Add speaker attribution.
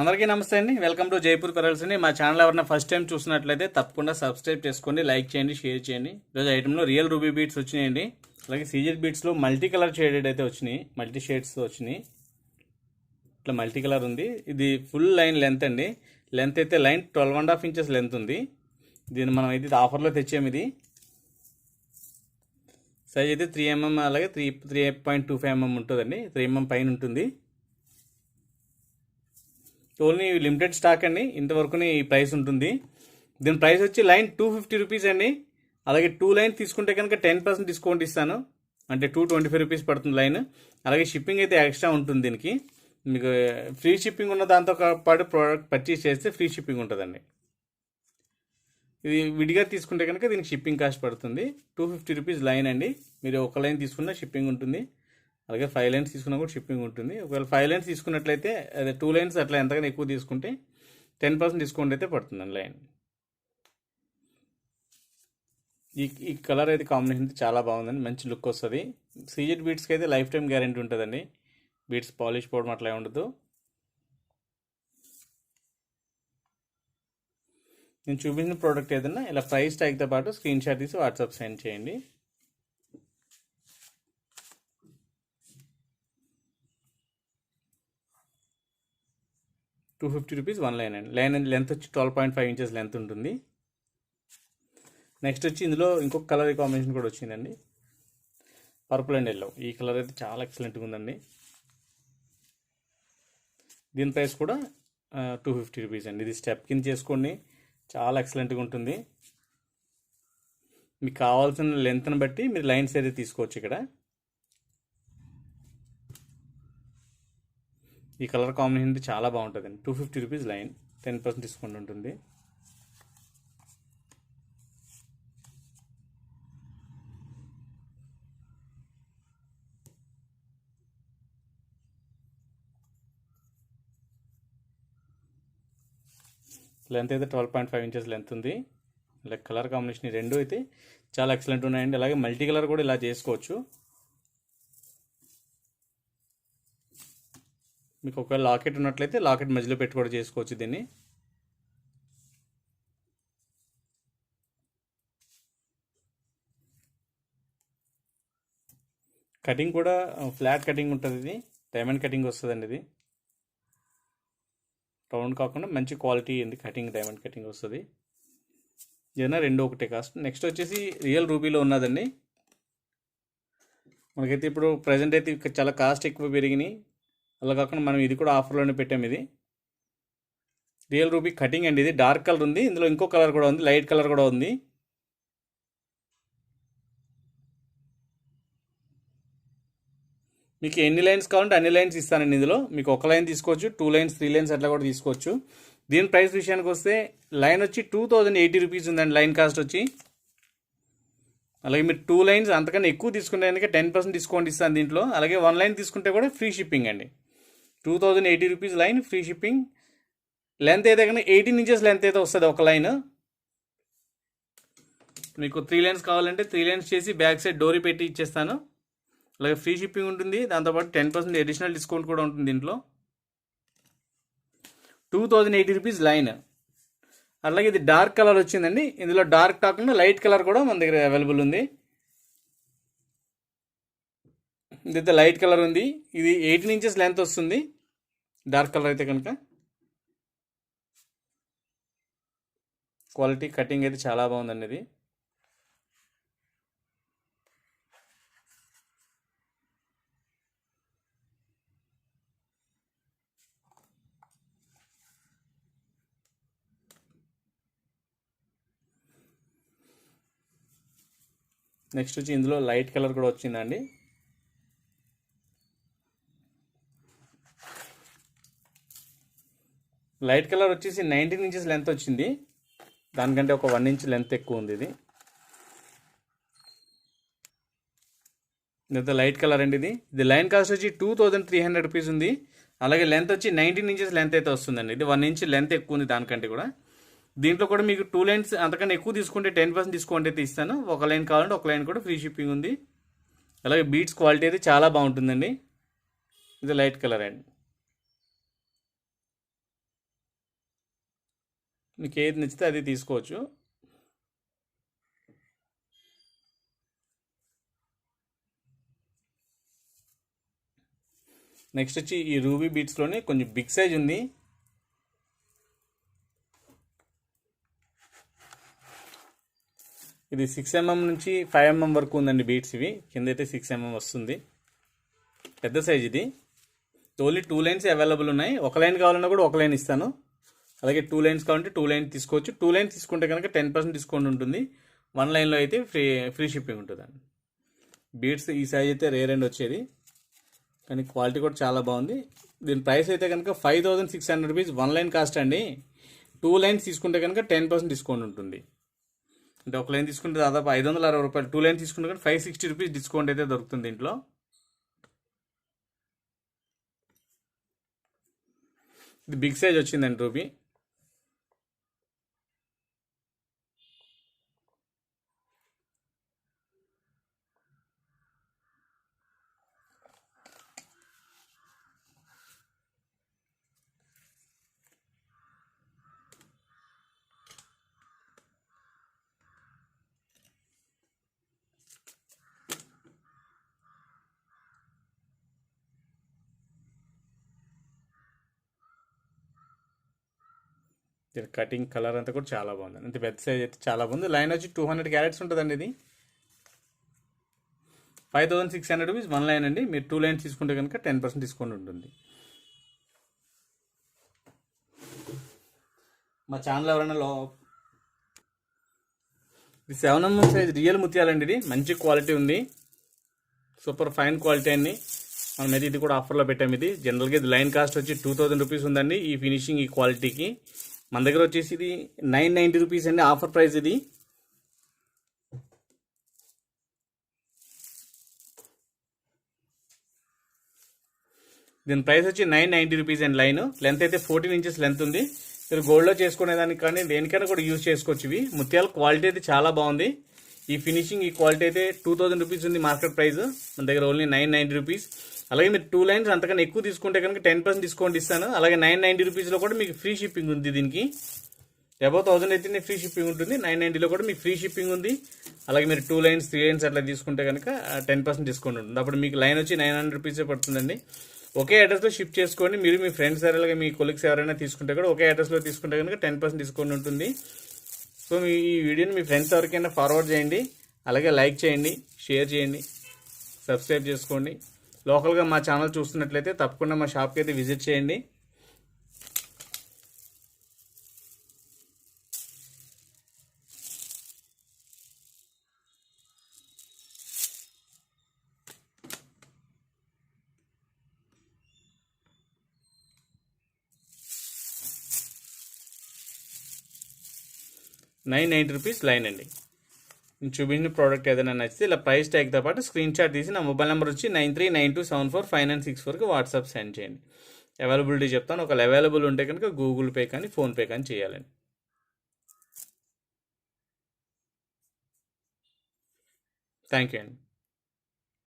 Speaker 1: అందరికీ నమస్తే అండి. వెల్కమ్ టు జైపూర్ పెరల్స్ అండి. మా ఛానల్ ఎవరైనా ఫస్ట్ టైం చూసినట్లయితే తప్పకుండా సబ్స్క్రైబ్ చేసుకోండి లైక్ చేయండి షేర్ చేయండి. ఈరోజు ఐటెంలో రియల్ రూబీ బీట్స్ వచ్చినాయండి. అలాగే సీజెడ్ బీట్స్లో మల్టీ కలర్ షేడెడ్ అయితే వచ్చినాయి. మల్టీ షేడ్స్ వచ్చినాయి. ఇట్లా మల్టీ కలర్ ఉంది. ఇది ఫుల్ లైన్ లెంత్ అండి. లెంత్ అయితే line twelve and half inches length ఉంది. దీన్ని మనం అయితే ఇది ఆఫర్లో తెచ్చాము ఇది. సైజ్ అయితే త్రీ ఎంఎం అలాగే three three point two five mm ఉంటుందండి. త్రీ ఎంఎం పైన ఉంటుంది. ఓన్లీ లిమిటెడ్ స్టాక్ అండి. ఇంతవరకునే ఈ ప్రైస్ ఉంటుంది. దీని ప్రైస్ వచ్చి లైన్ టూ ఫిఫ్టీ రూపీస్ అండి. అలాగే టూ లైన్ తీసుకుంటే కనుక టెన్ పర్సెంట్ డిస్కౌంట్ ఇస్తాను. అంటే టూ ట్వంటీ ఫైవ్ రూపీస్ పడుతుంది లైన్. అలాగే షిప్పింగ్ అయితే ఎక్స్ట్రా ఉంటుంది దీనికి. మీకు ఫ్రీ షిప్పింగ్ ఉన్న దాంతో పాటు ప్రోడక్ట్ పర్చేస్ చేస్తే ఫ్రీ షిప్పింగ్ ఉంటుందండి. ఇది విడిగా తీసుకుంటే కనుక దీనికి షిప్పింగ్ కాస్ట్ పడుతుంది. టూ ఫిఫ్టీ రూపీస్ లైన్ అండి. మీరు ఒక లైన్ తీసుకున్న షిప్పింగ్ ఉంటుంది. అలాగే ఫైవ్ లైన్స్ తీసుకున్నా కూడా షిప్పింగ్ ఉంటుంది. ఒకవేళ ఫైవ్ లైన్స్ తీసుకున్నట్లయితే అదే టూ లైన్స్ అట్లా ఎంతగానో ఎక్కువ తీసుకుంటే టెన్ పర్సెంట్ డిస్కౌంట్ అయితే పడుతుందండి లైన్ ఈ ఈ కలర్ అయితే కాంబినేషన్ చాలా బాగుందండి. మంచి లుక్ వస్తుంది. సీజెడ్ బీట్స్కి అయితే లైఫ్ టైం గ్యారంటీ ఉంటుందండి. బీట్స్ పాలిష్ పోవడం అట్లా ఉండదు. నేను చూపించిన ప్రోడక్ట్ ఏదైనా ఇలా ప్రైస్ ట్యాగ్తో పాటు స్క్రీన్ షాట్ తీసి వాట్సాప్ సెండ్ చేయండి. Two fifty rupees one line అండి లైన్ లెంత్ వచ్చి twelve point five inches length ఉంటుంది. నెక్స్ట్ వచ్చి ఇందులో ఇంకొక కలర్ కాంబినేషన్ కూడా వచ్చిందండి. పర్పుల్ అండ్ ఎల్లో ఈ కలర్ అయితే చాలా ఎక్సలెంట్గా ఉందండి. దీని ప్రైస్ కూడా టూ ఫిఫ్టీ రూపీస్ అండి. ఇది స్టెప్ కింద చేసుకోండి. చాలా ఎక్సలెంట్గా ఉంటుంది. మీకు కావాల్సిన లెంత్ని బట్టి మీరు లైన్స్ అయితే తీసుకోవచ్చు ఇక్కడ. ఈ కలర్ కాంబినేషన్ అయితే చాలా బాగుంటుందండి. Two fifty rupees line. Ten percent discount ఉంటుంది. లెంత్ అయితే twelve point five inches length ఉంది. ఇలా కలర్ కాంబినేషన్ ఈ రెండు అయితే చాలా ఎక్సలెంట్ ఉన్నాయండి. అలాగే మల్టీ కలర్ కూడా ఇలా చేసుకోవచ్చు. మీకు ఒకవేళ లాకెట్ ఉన్నట్లయితే లాకెట్ మధ్యలో పెట్టి కూడా చేసుకోవచ్చు దీన్ని. కటింగ్ కూడా ఫ్లాట్ కటింగ్ ఉంటుంది ఇది. డైమండ్ కటింగ్ వస్తుందండి ఇది. రౌండ్ కాకుండా మంచి క్వాలిటీ ఉంది కటింగ్ డైమండ్ కటింగ్ వస్తుంది. ఏదైనా రెండు ఒకటే కాస్ట్. నెక్స్ట్ వచ్చేసి రియల్ రూబీలో ఉన్నదండి. మనకైతే ఇప్పుడు ప్రజెంట్ అయితే చాలా కాస్ట్ ఎక్కువ పెరిగినాయి. అలా కాకుండా మనం ఇది కూడా ఆఫర్లోనే పెట్టాం ఇది. రియల్ రూబీ కటింగ్ అండి ఇది. డార్క్ కలర్ ఉంది. ఇందులో ఇంకో కలర్ కూడా ఉంది. లైట్ కలర్ కూడా ఉంది. మీకు ఎన్ని లైన్స్ కావాలంటే అన్ని లైన్స్ ఇస్తానండి ఇందులో. మీకు ఒక లైన్ తీసుకోవచ్చు టూ లైన్స్ త్రీ లైన్స్ అట్లా కూడా తీసుకోవచ్చు. దీని ప్రైస్ విషయానికి వస్తే లైన్ వచ్చి టూ థౌజండ్ ఎయిటీ రూపీస్ ఉందండి లైన్ కాస్ట్ వచ్చి. అలాగే మీరు టూ లైన్స్ అంతకన్నా ఎక్కువ తీసుకుంటే కనుక టెన్ పర్సెంట్ డిస్కౌంట్ ఇస్తాను దీంట్లో. అలాగే వన్ లైన్ తీసుకుంటే కూడా ఫ్రీ షిప్పింగ్ అండి. Two thousand eighty rupees line free shipping. Length అయితే కానీ ఎయిటీన్ ఇంచెస్ లెంత్ అయితే వస్తుంది ఒక లైన్. మీకు త్రీ లైన్స్ కావాలంటే త్రీ లైన్స్ చేసి బ్యాక్ సైడ్ డోరీ పెట్టి ఇచ్చేస్తాను. అలాగే ఫ్రీ షిప్పింగ్ ఉంటుంది. దాంతోపాటు టెన్ పర్సెంట్ అడిషనల్ డిస్కౌంట్ కూడా ఉంటుంది దీంట్లో. Two thousand eighty rupees line. అలాగే ఇది డార్క్ కలర్ వచ్చిందండి. ఇందులో డార్క్ కాకుండా లైట్ కలర్ కూడా మన దగ్గర అవైలబుల్ ఉంది. ఇదైతే లైట్ కలర్ ఉంది. ఇది ఎయిటీన్ ఇంచెస్ లెంత్ వస్తుంది. డార్క్ కలర్ అయితే కనుక క్వాలిటీ కటింగ్ అయితే చాలా బాగుందండి ఇది. నెక్స్ట్ వచ్చి ఇందులో లైట్ కలర్ కూడా వచ్చిందండి. లైట్ కలర్ వచ్చేసి నైన్టీన్ ఇంచెస్ లెంత్ వచ్చింది. దానికంటే ఒక వన్ ఇంచ్ లెంత్ ఎక్కువ ఉంది ఇది. ఇదంతా లైట్ కలర్ అండి ఇది. ఇది లైన్ కాస్ట్ వచ్చి two thousand three hundred rupees ఉంది. అలాగే లెంత్ వచ్చి నైన్టీన్ ఇంచెస్ లెంత్ అయితే వస్తుందండి. ఇది వన్ ఇంచ్ లెంత్ ఎక్కువ ఉంది దానికంటే కూడా. దీంట్లో కూడా మీకు టూ లైన్స్ అంతకన్నా ఎక్కువ తీసుకుంటే టెన్ పర్సెంట్ డిస్కౌంట్ అయితే ఇస్తాను. ఒక లైన్ కావాలంటే ఒక లైన్ కూడా ఫ్రీ షిప్పింగ్ ఉంది. అలాగే బీట్స్ క్వాలిటీ అయితే చాలా బాగుంటుందండి. ఇది లైట్ కలర్ అండి. మీకు ఏది నచ్చితే అది తీసుకోవచ్చు. నెక్స్ట్ వచ్చి ఈ రూబీ బీట్స్లోనే కొంచెం బిగ్ సైజ్ ఉంది. ఇది సిక్స్ ఎంఎం నుంచి ఫైవ్ ఎంఎం వరకు ఉందండి బీట్స్ ఇవి. కింద అయితే సిక్స్ ఎంఎం వస్తుంది. పెద్ద సైజ్ ఇది. ఓన్లీ టూ లైన్స్ అవైలబుల్ ఉన్నాయి. ఒక లైన్ కావాలన్నా కూడా ఒక లైన్ ఇస్తాను. అలాగే టూ లైన్స్ కావాలంటే టూ లైన్ తీసుకోవచ్చు. టూ లైన్ తీసుకుంటే కనుక టెన్ పర్సెంట్ డిస్కౌంట్ ఉంటుంది. వన్ లైన్లో అయితే ఫ్రీ ఫ్రీ షిప్పింగ్ ఉంటుందండి. బీడ్స్ ఈ సైజ్ అయితే రేర్ అండ్ వచ్చేది. కానీ క్వాలిటీ కూడా చాలా బాగుంది. దీని ప్రైస్ అయితే కనుక five thousand six hundred rupees one line cost అండి. టూ లైన్స్ తీసుకుంటే కనుక టెన్ పర్సెంట్ డిస్కౌంట్ ఉంటుంది. అంటే ఒక లైన్ తీసుకుంటే దాదాపు ఐదు వందల అరవై రూపాయలు. టూ లైన్ తీసుకుంటే కనుక ఫైవ్ సిక్స్టీ రూపీస్ డిస్కౌంట్ అయితే దొరుకుతుంది దీంట్లో. ఇది బిగ్ సైజ్ వచ్చిందండి రూపీ. దీని కటింగ్ కలర్ అంతా కూడా చాలా బాగుంది. ఇంత పెద్ద సైజ్ అయితే చాలా బాగుంది. లైన్ వచ్చి టూ హండ్రెడ్ క్యారెట్స్ ఉంటుందండి ఇది. Five thousand six hundred rupees one line అండి. మీరు టూ లైన్స్ తీసుకుంటే కనుక టెన్ పర్సెంట్ డిస్కౌంట్ ఉంటుంది. మా ఛానల్ ఎవరైనా లో ఇది సెవెన్ ఎంఎం సైజ్ రియల్ ముత్యాలండి ఇది. మంచి క్వాలిటీ ఉంది. సూపర్ ఫైన్ క్వాలిటీ అండి. మనం అయితే ఇది కూడా ఆఫర్లో పెట్టాము ఇది. జనరల్గా ఇది లైన్ కాస్ట్ వచ్చి టూ థౌజండ్ రూపీస్ ఉందండి. ఈ ఫినిషింగ్ ఈ క్వాలిటీకి మన దగ్గర వచ్చేసి ఇది నైన్ నైంటీ రూపీస్ అండి. ఆఫర్ ప్రైస్ ఇది. దీని ప్రైస్ వచ్చి nine ninety rupees and line. Length అయితే ఫోర్టీన్ ఇంచెస్ లెంత్ ఉంది. మీరు గోల్డ్లో చేసుకునే దానికి కానీ దేనికైనా కూడా యూజ్ చేసుకోవచ్చు ఇవి. ముత్యాల క్వాలిటీ అయితే చాలా బాగుంది. ఈ ఫినిషింగ్ ఈ క్వాలిటీ అయితే టూ థౌజండ్ రూపీస్ ఉంది మార్కెట్ ప్రైస్. మన దగ్గర ఓన్లీ నైన్ నైంటీ రూపీస్. అలాగే మీరు టూ లైన్స్ అంతకన్నా ఎక్కువ తీసుకుంటే కనుక టెన్ పర్సెంట్ డిస్కౌంట్ ఇస్తాను. అలాగే నైన్ నైంటీ రూపీస్లో కూడా మీకు ఫ్రీ షిప్పింగ్ ఉంది దీనికి. అబౌవ్ థౌసండ్ అయితేనే ఫ్రీ షిప్పింగ్ ఉంటుంది. నైన్ నైంటీలో కూడా మీకు ఫ్రీ షిప్పింగ్ ఉంది. అలాగే మీరు టూ లైన్స్ త్రీ లైన్స్ అట్లా తీసుకుంటే కనుక టెన్ పర్సెంట్ డిస్కౌంట్ ఉంటుంది. అప్పుడు మీకు లైన్ వచ్చి నైన్ హండ్రెడ్ రూపీసే పడుతుందండి. ఒకే అడ్రస్లో షిప్ చేసుకోండి మీరు మీ ఫ్రెండ్స్ అలాగే మీ కొలీగ్స్ ఎవరైనా తీసుకుంటే కూడా ఒకే అడ్రస్లో తీసుకుంటే కనుక టెన్ పర్సెంట్ డిస్కౌంట్ ఉంటుంది. సో మీ ఈ వీడియోని మీ ఫ్రెండ్స్ ఎవరికైనా ఫార్వర్డ్ చేయండి. అలాగే లైక్ చేయండి షేర్ చేయండి సబ్స్క్రైబ్ చేసుకోండి. లోకల్గా మా ఛానల్ చూస్తున్నట్లయితే తప్పకుండా మా షాప్కి అయితే విజిట్ చేయండి. నైన్ నైంటీ రూపీస్ లైన్ అండి. నేను చూపించిన ప్రోడక్ట్ ఏదైనా నచ్చితే ఇలా ప్రైస్ ట్యాగ్తో పాటు స్క్రీన్ షాట్ తీసి నా మొబైల్ నెంబర్ వచ్చి nine three nine two seven four five nine six ఫోర్కి వాట్సాప్ సెండ్ చేయండి. అవైలబిలిటీ చెప్తాను. ఒకవేళ అవైలబుల్ ఉంటే కనుక గూగుల్ పే కానీ ఫోన్పే కానీ చేయాలండి. థ్యాంక్ యూ అండి.